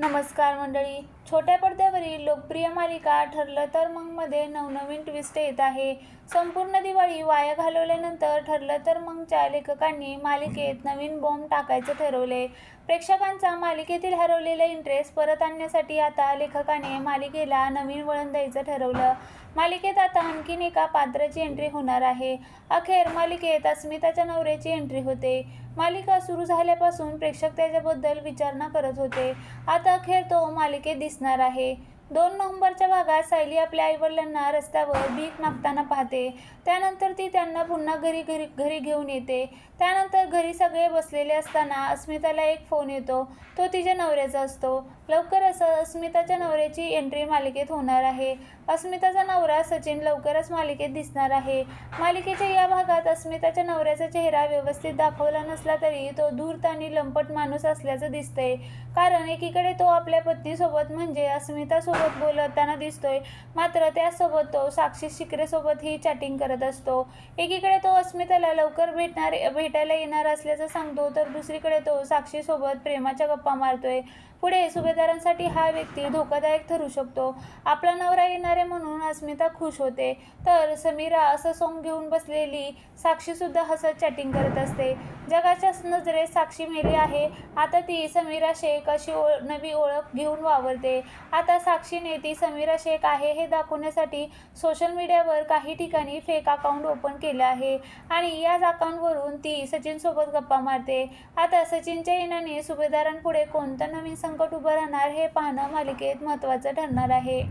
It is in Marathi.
नमस्कार मंडळी. छोट्या पडद्यावरील लोकप्रिय मालिका ठरलं तर मग मध्ये नवनवीन ट्विस्ट येत आहे. संपूर्ण दिवाळी वाया घालवल्यानंतर ठरलं तर मगच्या लेखकांनी मालिकेत नवीन बॉम्ब टाकायचं ठरवले प्रेक्षकांचा मालिकेतील हरवलेला इंटरेस्ट परत आणण्यासाठी आता लेखकाने मालिकेला नवीन वळण द्यायचं ठरवलं. मालिकेत आता आणखीन एका पात्राची एंट्री होणार आहे. अखेर मालिकेत अस्मिताच्या नवऱ्याची एंट्री होते. मालिका सुरू झाल्यापासून प्रेक्षक त्याच्याबद्दल विचारणा करत होते. आता अखेर तो मालिकेत दिसणार आहे. दोन नोव्हेंबरच्या भागात सायली आपल्या आईवडिलांना रस्त्यावर भीक मागताना पाहते. त्यानंतर ती त्यांना पुन्हा घरी घरी घरी घेऊन येते. त्यानंतर घरी सगळे बसलेले असताना अस्मिताला एक फोन येतो. तो तिच्या नवऱ्याचा असतो. लवकर असं अस्मिताच्या नवऱ्याची एंट्री मालिकेत होणार आहे. अस्मिताचा नवरा सचिन लवकरच मालिकेत दिसणार आहे. मालिकेच्या या भागात अस्मिताच्या नवऱ्याचा चेहरा व्यवस्थित दाखवला नसला तरी तो धूर्त आणि लंपट माणूस असल्याचं दिसतंय. कारण एकीकडे तो आपल्या पत्नीसोबत म्हणजे अस्मितासोबत बोलताना दिसतोय. मात्र त्यासोबत तो साक्षी शिकरेसोबतही चॅटिंग करत असतो. एकीकडे तो अस्मिताला लवकर भेटणार भेटायला येणार असल्याचं सांगतो तर दुसरीकडे तो साक्षीसोबत प्रेमाच्या गप्पा मारतोय. पुढे सुभेदारांसाठी हा व्यक्ती धोकादायक ठरू शकतो. आपला नवरा येणारे म्हणून अस्मिता खुश होते. तर समीरा असं सोंग घेऊन बसलेली साक्षीसुद्धा हसत चॅटिंग करत असते. जगाच्या नजरेत साक्षी मेली आहे. आता ती समीरा शेख अशी ओळ नवी ओळख घेऊन वावरते. आता साक्षी नेती समीरा शेख आहे हे दाखवण्यासाठी सोशल मीडियावर काही ठिकाणी फेक अकाउंट ओपन केलं आहे. आणि याच अकाउंटवरून ती सचिनसोबत गप्पा मारते. आता सचिनच्या येण्याने सुभेदारांपुढे कोणतं नवीन संकट उभं राहणार हे पाहणं मालिकेत महत्त्वाचं ठरणार आहे.